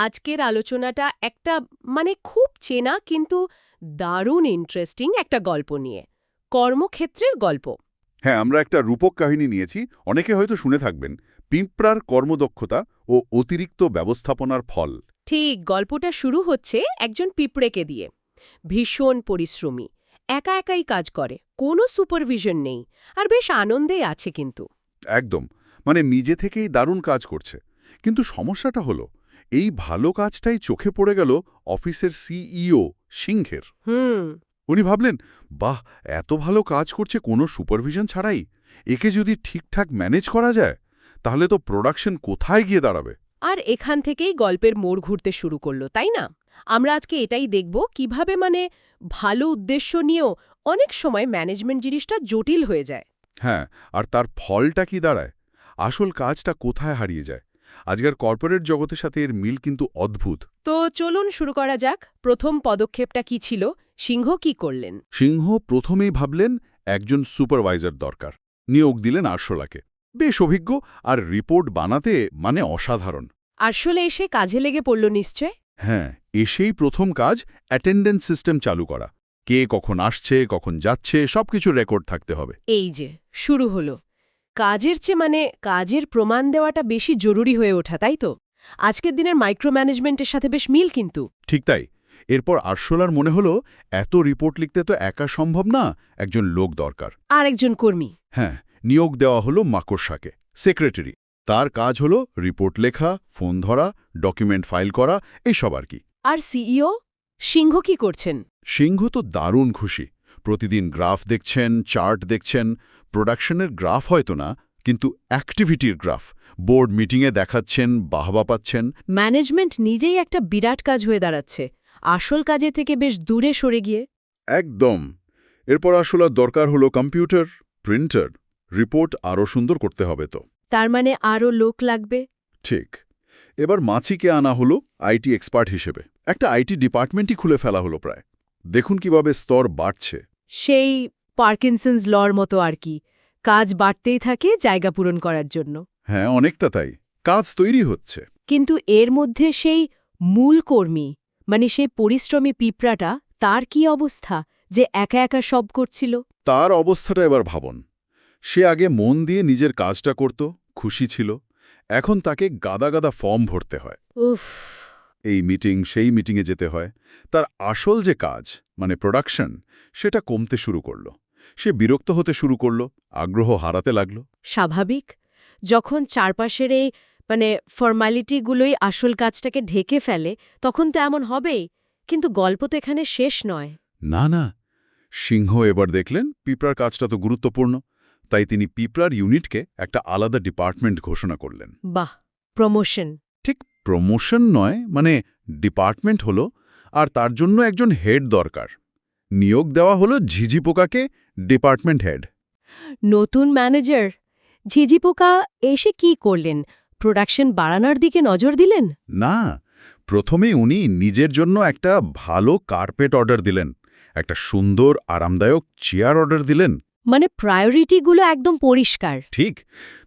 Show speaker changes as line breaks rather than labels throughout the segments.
আজকের আলোচনাটা একটা মানে খুব চেনা কিন্তু দারুণ ইন্টারেস্টিং একটা গল্প নিয়ে কর্মক্ষেত্রের গল্প।
হ্যাঁ আমরা একটা রূপক কাহিনী নিয়েছি অনেকে হয়তো শুনে থাকবেন পিঁপড়ার কর্মদক্ষতা ও অতিরিক্ত ব্যবস্থাপনার ফল।
ঠিক গল্পটা শুরু হচ্ছে একজন পিঁপড়েকে দিয়ে। ভীষণ পরিশ্রমী একা একাই কাজ করে কোনো সুপারভিশন নেই আর বেশ আনন্দেই আছে কিন্তু।
একদম মানে নিজে থেকেই দারুণ কাজ করছে। কিন্তু সমস্যাটা হলো এই ভালো কাজটাই চোখে পড়ে গেল অফিসের সিইও সিংহের।
হুম।
উনি ভাবলেন বাহ এত ভালো কাজ করছে কোনো সুপারভিশন ছাড়াই। একে যদি ঠিকঠাক ম্যানেজ করা যায় তাহলে তো প্রোডাকশন কোথায় গিয়ে দাঁড়াবে?
আর এখান থেকেই গল্পের মোড় ঘুরতে শুরু করল তাই না? আমরা আজকে এটাই দেখব কীভাবে মানে ভালো উদ্দেশ্য নিয়েও অনেক সময় ম্যানেজমেন্ট জিনিসটা জটিল হয়ে যায়।
হ্যাঁ আর তার ফলটা কি দাঁড়ায়? আসল কাজটা কোথায় হারিয়ে যায়? আজকের কর্পোরেট জগতের সাথে এর মিল কিন্তু অদ্ভুত।
তো চলুন শুরু করা যাক প্রথম পদক্ষেপটা কি ছিল সিংহ কি করলেন?
সিংহ প্রথমেই ভাবলেন একজন সুপারভাইজার দরকার। নিয়োগ দিলেন আরশোলাকে। বেশ অভিজ্ঞ আর রিপোর্ট বানাতে মানে অসাধারণ।
আসলে এসে কাজে লেগে পড়ল নিশ্চয়?
হ্যাঁ এসেই প্রথম কাজ অ্যাটেন্ডেন্স সিস্টেম চালু করা। কে কখন আসছে কখন যাচ্ছে সবকিছু রেকর্ড থাকতে হবে।
এই যে শুরু হলো। কাজের চেয়ে মানে কাজের প্রমাণ দেওয়াটা বেশি জরুরি হয়ে ওঠা তাই তো? আজকের দিনের মাইক্রো ম্যানেজমেন্টের সাথে বেশ মিল কিন্তু।
ঠিক তাই। এরপর আরশোলার মনে হলো এত রিপোর্ট লিখতে তো একা সম্ভব না একজন লোক দরকার।
আর একজন কর্মী।
হ্যাঁ নিয়োগ দেওয়া হলো মাকড়সাকে সেক্রেটারি। তার কাজ হলো রিপোর্ট লেখা ফোন ধরা ডকুমেন্ট ফাইল করা এইসব আর কি।
আর সিইও? সিংহ কি করছেন?
সিংহ তো দারুণ খুশি। প্রতিদিন গ্রাফ দেখছেন চার্ট দেখছেন। প্রোডাকশনের গ্রাফ হয়তো না কিন্তু অ্যাক্টিভিটির গ্রাফ। বোর্ড মিটিংয়ে দেখাচ্ছেন বাহবা পাচ্ছেন।
ম্যানেজমেন্ট নিজেই একটা বিরাট কাজ হয়ে দাঁড়াচ্ছে। আসল কাজের থেকে বেশ দূরে সরে গিয়ে।
একদম। এরপর আসলে দরকার হলো কম্পিউটার প্রিন্টার। রিপোর্ট আরও সুন্দর করতে হবে তো।
তার মানে আরও লোক লাগবে?
ঠিক। এবার মাছিকে আনা হলো আইটি এক্সপার্ট হিসেবে। একটা আইটি ডিপার্টমেন্টই খুলে ফেলা হলো প্রায়। দেখুন কীভাবে স্তর বাড়ছে।
সেই পার্কিনসন্স লর মতো আর কি। কাজ বাড়তেই থাকে জায়গা পূরণ করার জন্য।
হ্যাঁ অনেকটা তাই। কাজ তৈরি হচ্ছে।
কিন্তু এর মধ্যে সেই মূল কর্মী মানে সেই পরিশ্রমী পিঁপড়াটা তার কি অবস্থা? যে একা একা সব করছিল?
তার অবস্থাটা এবার ভাবন। সে আগে মন দিয়ে নিজের কাজটা করত খুশি ছিল। এখন তাকে গাদা গাদা ফর্ম ভরতে হয়।
উফ।
এই মিটিং সেই মিটিংয়ে যেতে হয়। তার আসল যে কাজ মানে প্রোডাকশন সেটা কমতে শুরু করল। সে বিরক্ত হতে শুরু করল আগ্রহ হারাতে লাগল।
স্বাভাবিক যখন চারপাশের এই মানে ফর্মালিটিগুলোই আসল কাজটাকে ঢেকে ফেলে তখন তো এমন হবেই কিন্তু গল্প তো এখানে শেষ নয়।
না না সিংহ এবার দেখলেন পিঁপড়ার কাজটা তো গুরুত্বপূর্ণ তাই তিনি পিঁপড়ার ইউনিটকে একটা আলাদা ডিপার্টমেন্ট ঘোষণা করলেন।
বাহ প্রমোশন
ঠিক প্রমোশন নয় মানে ডিপার্টমেন্ট হলো আর তার জন্য একজন হেড দরকার। নিয়োগ দেওয়া হলো ঝিঝি পোকাকে ডিপার্টমেন্ট হেড।
নতুন ম্যানেজার ঝিঝি পোকা এসে কি করলেন? প্রোডাকশন বাড়ানোর দিকে নজর দিলেন?
না প্রথমে উনি নিজের জন্য একটা ভালো কার্পেট অর্ডার দিলেন একটা সুন্দর আরামদায়ক চেয়ার অর্ডার দিলেন।
মানে প্রায়োরিটিগুলো একদম পরিষ্কার।
ঠিক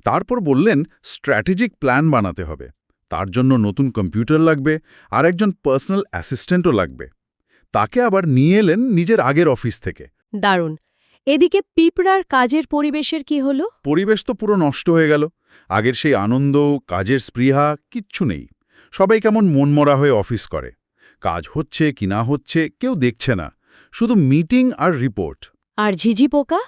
তারপর বললেন স্ট্র্যাটেজিক প্ল্যান বানাতে হবে। তার জন্য নতুন কম্পিউটার লাগবে আর একজন পার্সোনাল অ্যাসিস্ট্যান্টও লাগবে। তাকে আবার নিয়ে এলেন নিজের আগের অফিস থেকে।
দারুণ। এদিকে পিঁপড়ার কাজের পরিবেশের কি হলো?
পরিবেশ তো পুরো নষ্ট হয়ে গেল। আগের সেই আনন্দ কাজের স্পৃহা কিচ্ছু নেই। সবাই কেমন মনমরা হয়ে অফিস করে। কাজ হচ্ছে কি না হচ্ছে কেউ দেখছে না। শুধু মিটিং আর রিপোর্ট।
আর ঝিঝি পোকা?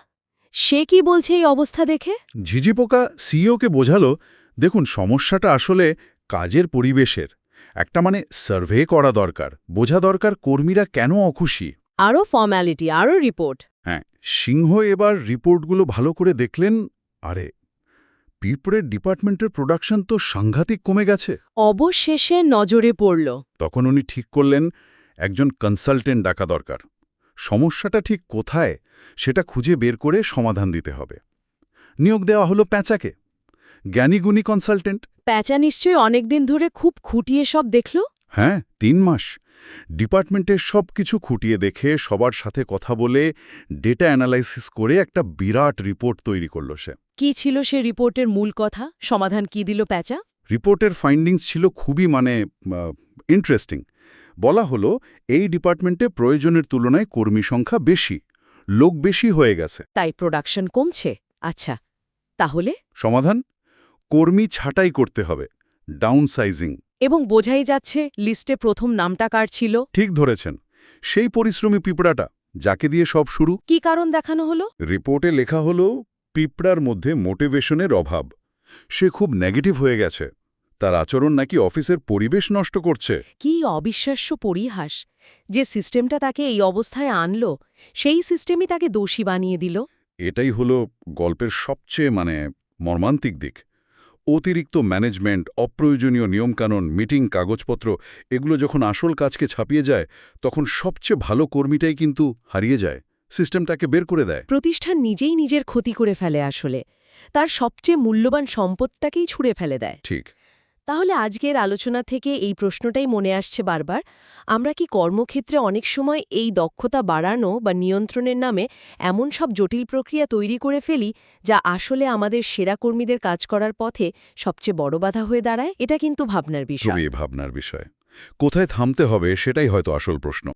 সে কি বলছে এই অবস্থা দেখে?
ঝিঝি পোকা সিইওকে বোঝালো দেখুন সমস্যাটা আসলে কাজের পরিবেশের। একটা মানে সার্ভে করা দরকার। বোঝা দরকার কর্মীরা কেন অখুশি?
আরও ফর্ম্যালিটি আরও রিপোর্ট
হ্যাঁ সিংহ এবার রিপোর্টগুলো ভালো করে দেখলেন আরে পিঁপড়ের ডিপার্টমেন্টের প্রোডাকশন তো সাংঘাতিক কমে গেছে।
অবশেষে নজরে পড়ল।
তখন উনি ঠিক করলেন একজন কনসালটেন্ট ডাকা দরকার। সমস্যাটা ঠিক কোথায় সেটা খুঁজে বের করে সমাধান দিতে হবে। নিয়োগ দেওয়া হলো প্যাঁচাকে। জ্ঞানীগুণী কনসালটেন্ট
প্যাঁচা নিশ্চয়ই অনেকদিন ধরে খুব খুঁটিয়ে সব দেখল?
হ্যাঁ তিন মাস। ডিপার্টমেন্টের সব কিছু খুঁটিয়ে দেখে সবার সাথে কথা বলে ডেটা অ্যানালাইসিস করে একটা বিরাট রিপোর্ট তৈরি করল সে।
কি ছিল সে রিপোর্টের মূল কথা? সমাধান কি দিল প্যাঁচা?
রিপোর্টের ফাইন্ডিংস ছিল খুবই মানে ইন্টারেস্টিং বলা হলো এই ডিপার্টমেন্টে প্রয়োজনের তুলনায় কর্মী সংখ্যা বেশি লোক বেশি হয়ে গেছে।
তাই প্রোডাকশন কমছে? আচ্ছা তাহলে?
সমাধান? কর্মী ছাঁটাই করতে হবে ডাউন সাইজিং
এবং বোঝাই যাচ্ছে লিস্টে প্রথম নামটা কার ছিল।
ঠিক ধরেছেন। সেই পরিশ্রমী পিঁপড়াটা যাকে দিয়ে সব শুরু।
কি কারণ দেখানো হলো?
রিপোর্টে লেখা হলো পিঁপড়ার মধ্যে মোটিভেশনের অভাব। সে খুব নেগেটিভ হয়ে গেছে। তার আচরণ নাকি অফিসের পরিবেশ নষ্ট করছে।
কি অবিশ্বাস্য পরিহাস। যে সিস্টেমটা তাকে এই অবস্থায় আনল সেই সিস্টেমই তাকে দোষী বানিয়ে দিল।
এটাই হলো গল্পের সবচেয়ে মানে মর্মান্তিক দিক। অতিরিক্ত ম্যানেজমেন্ট অপ্রয়োজনীয় নিয়মকানুন মিটিং কাগজপত্র এগুলো যখন আসল কাজকে ছাপিয়ে যায় তখন সবচেয়ে ভালো কর্মীটাই কিন্তু হারিয়ে যায়। সিস্টেমটাকে বের করে দেয়।
প্রতিষ্ঠান নিজেই নিজের ক্ষতি করে ফেলে আসলে। তার সবচেয়ে মূল্যবান সম্পদটাকেই ছুঁড়ে ফেলে দেয়।
ঠিক।
তাহলে আজকের আলোচনা থেকে এই প্রশ্নটাই মনে আসছে বারবার। আমরা কি কর্মক্ষেত্রে অনেক সময় এই দক্ষতা বাড়ানো বা নিয়ন্ত্রণের নামে এমন সব জটিল প্রক্রিয়া তৈরি করে ফেলি যা আসলে আমাদের সেরা কর্মীদের কাজ করার পথে সবচেয়ে বড় বাধা হয়ে দাঁড়ায়? এটা কিন্তু ভাবনার বিষয়।
ভাবনার বিষয়। কোথায় থামতে হবে সেটাই হয়তো আসল প্রশ্ন।